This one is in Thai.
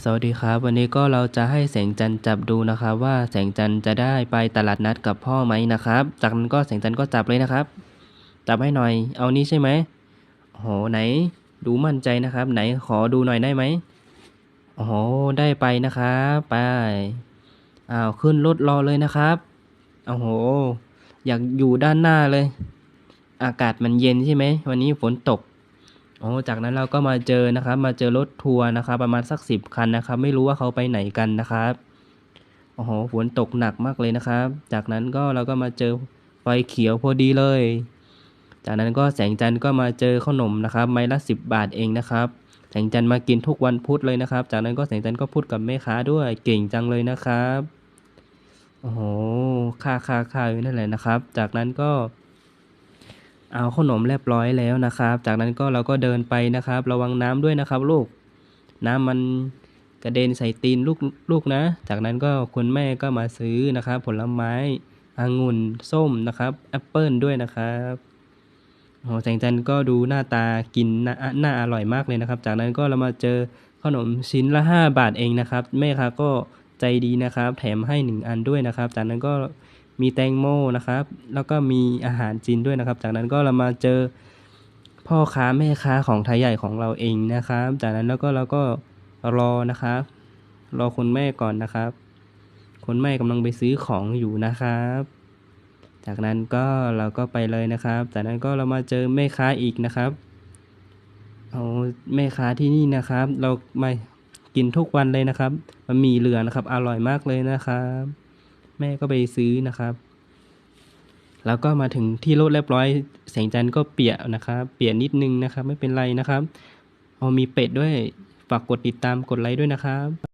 สวัสดีครับ วันนี้ก็เราจะให้แสงจันทร์จับดูนะครับว่าแสงจันทร์จะได้ไปตลาดนัดกับพ่อไหมนะครับ จากนั้นก็แสงจันทร์ก็จับเลยนะครับ จับให้หน่อย เอานี้ใช่ไหมโอ้โหไหน ดูมั่นใจนะครับ ไหนขอดูหน่อยได้ไหมโอ้โหได้ไปนะครับไปอ้าวขึ้นรถรอเลยนะครับโอ้โห อยากอยู่ด้านหน้าเลย อากาศมันเย็นใช่ไหมวันนี้ฝนตก โอ้จากนั้นเราก็มาเจอนะครับ มาเจอรถทัวร์นะครับ ประมาณสักสิบคันนะครับ ไม่รู้ว่าเขาไปไหนกันนะครับโอ้โหฝนตกหนักมากเลยนะครับ จากนั้นก็เราก็มาเจอไฟเขียวพอดีเลย จากนั้นก็แสงจันทร์ก็มาเจอขนมนะครับ ไม้ละสิบบาทเองนะครับ แสงจันทร์มากินทุกวันพุธเลยนะครับ จากนั้นก็แสงจันทร์ก็พูดกับแม่ค้าด้วยเก่งจังเลยนะครับโอ้โหค่าค่าค่าอยู่นั่นแหละนะครับ จากนั้นก็ เอาขนมเรียบร้อยแล้วนะครับ จากนั้นก็เราก็เดินไปนะครับ ระวังน้ำด้วยนะครับ ลูก น้ำมันกระเด็นใส่ตีนลูกลูกนะ จากนั้นก็คุณแม่ก็มาซื้อนะครับ ผลไม้องุ่นส้มนะครับแอปเปิลด้วยนะครับโอ้แสงจันทร์ก็ดูหน้าตากินน่าน่าอร่อยมากเลยนะครับ จากนั้นก็เรามาเจอขนมชิ้นละ 5 บาทเองนะครับแม่ค้าก็ใจดีนะครับ แถมให้ 1 อันด้วยนะครับ จากนั้นก็ มีแตงโมนะครับ แล้วก็มีอาหารจีนด้วยนะครับ จากนั้นก็เรามาเจอพ่อค้าแม่ค้าของไทยใหญ่ของเราเองนะครับ จากนั้นแล้วก็เราก็รอนะครับ รอคุณแม่ก่อนนะครับคุณแม่กำลังไปซื้อของอยู่นะครับ จากนั้นก็เราก็ไปเลยนะครับ จากนั้นก็เรามาเจอแม่ค้าอีกนะครับเอาแม่ค้าที่นี่นะครับ เราไมากินทุกวันเลยนะครับมันมีเหลือนะครับ อร่อยมากเลยนะครับ แม่ก็ไปซื้อนะครับ แล้วก็มาถึงที่รถเรียบร้อยแสงจันทร์ก็เปียกนะครับ เปียกนิดนึงนะครับ ไม่เป็นไรนะครับเอามีเป็ดด้วยฝากกดติดตามกดไลค์ด้วยนะครับ